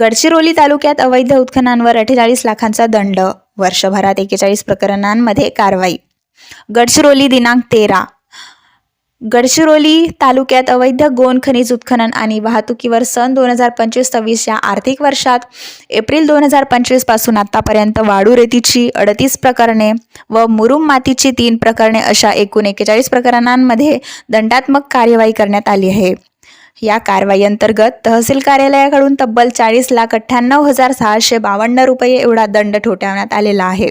गडचिरोली तालुक्यात अवैध उत्खननांवर अठ्ठेचाळीस लाखांचा दंड. वर्षभरात एकेचाळीस प्रकरणांमध्ये कारवाई. गडचिरोली दिनांक तेरा. गडचिरोली तालुक्यात अवैध गोन खनिज उत्खनन आणि वाहतुकीवर सन दोन हजार पंचवीस सव्वीस या आर्थिक वर्षात एप्रिल दोन हजार पंचवीसपासून आतापर्यंत वाळू रेतीची अडतीस प्रकरणे व मुरुम मातीची तीन प्रकरणे अशा एकूण एकेचाळीस प्रकरणांमध्ये दंडात्मक कार्यवाही करण्यात आली आहे. या कारवाई अंतर्गत तहसील कार्यालयाकडून तब्बल चाळीस लाख अठ्ठ्याण्णव हजार सहाशे बावन्न रुपये एवढा दंड ठोठावण्यात आलेला आहे.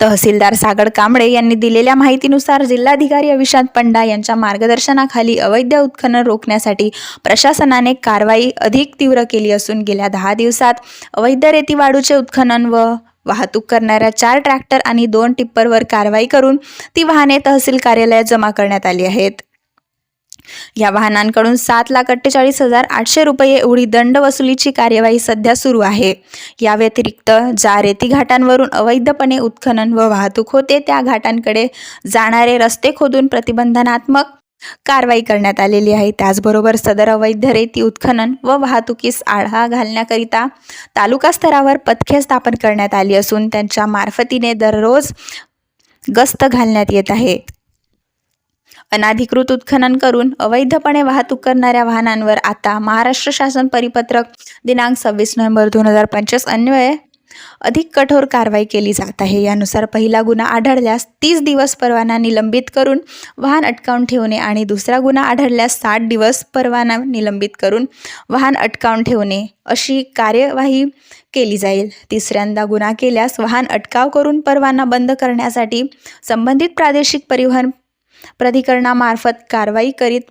तहसीलदार सागड कांबळे यांनी दिलेल्या माहितीनुसार जिल्हाधिकारी अविशांत पंडा यांच्या मार्गदर्शनाखाली अवैध उत्खनन रोखण्यासाठी प्रशासनाने कारवाई अधिक तीव्र केली असून गेल्या दहा दिवसात अवैध रेतीवाढूचे उत्खनन व वाहतूक करणाऱ्या चार ट्रॅक्टर आणि दोन टिप्परवर कारवाई करून ती वाहने तहसील कार्यालयात जमा करण्यात आली आहेत. या वाहनांकडून सात लाख अठ्ठेचाळीस हजार आठशे रुपये एवढी दंड वसुलीची कार्यवाही सध्या सुरू आहे. या व्यतिरिक्त ज्या रेती घाटांवरून अवैधपणे उत्खनन व वाहतूक होते त्या घाटांकडे जाणारे रस्ते खोदून प्रतिबंधनात्मक कारवाई करण्यात आलेली आहे. त्याचबरोबर सदर अवैध रेती उत्खनन व वाहतुकीस आळा घालण्याकरिता तालुका स्तरावर पथके स्थापन करण्यात आली असून त्यांच्या मार्फतीने दररोज गस्त घालण्यात येत आहे. अनाधिकृत उत्खनन करून अवैधपणे वाहतूक करणाऱ्या वाहनांवर आता महाराष्ट्र शासन परिपत्रक दिनांक सव्वीस नोव्हेंबर दोन हजार पंचवीस अन्वये अधिक कठोर कारवाई केली जात आहे. यानुसार पहिला गुन्हा आढळल्यास तीस दिवस परवाना निलंबित करून वाहन अटकावून ठेवणे आणि दुसरा गुन्हा आढळल्यास साठ दिवस परवाना निलंबित करून वाहन अटकावून ठेवणे अशी कार्यवाही केली जाईल. तिसऱ्यांदा गुन्हा केल्यास वाहन अटकाव करून परवाना बंद करण्यासाठी संबंधित प्रादेशिक परिवहन प्राधिकरणामार्फत कारवाई करीत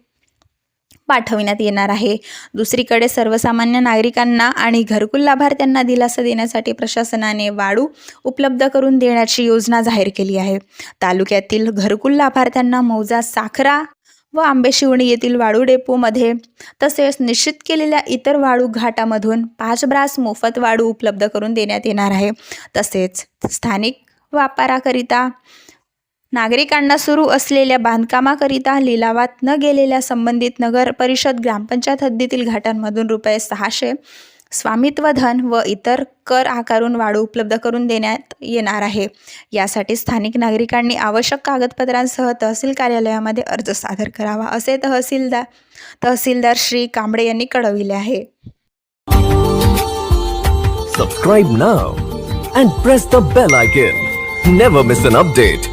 पाठविण्यात येणार आहे. दुसरीकडे सर्वसामान्य नागरिकांना आणि घरकुल लाभार्थ्यांना दिलासा देण्यासाठी प्रशासनाने वाळू उपलब्ध करून देण्याची योजना जाहीर केली आहे. तालुक्यातील घरकुल लाभार्थ्यांना मौजा साखरा व आंबेशिवणी येथील वाळू डेपोमध्ये तसेच निश्चित केलेल्या इतर वाळू घाटामधून पाच ब्रास मोफत वाळू उपलब्ध करून देण्यात येणार आहे. तसेच स्थानिक व्यापाराकरिता नागरिकांना सुरू असलेल्या बांधकामाकरिता लिलावात न गेलेल्या संबंधित नगर परिषद ग्रामपंचायत हद्दीतील घाटांमधून रुपये सहाशे स्वामित्व धन व इतर कर आकारून वाढू उपलब्ध करून देण्यात येणार आहे. यासाठी स्थानिक नागरिकांनी आवश्यक कागदपत्रांसह तहसील कार्यालयामध्ये अर्ज सादर करावा असे तहसीलदार तहसीलदार श्री कांबळे यांनी कळविले आहे. Subscribe now and press the bell icon never miss an update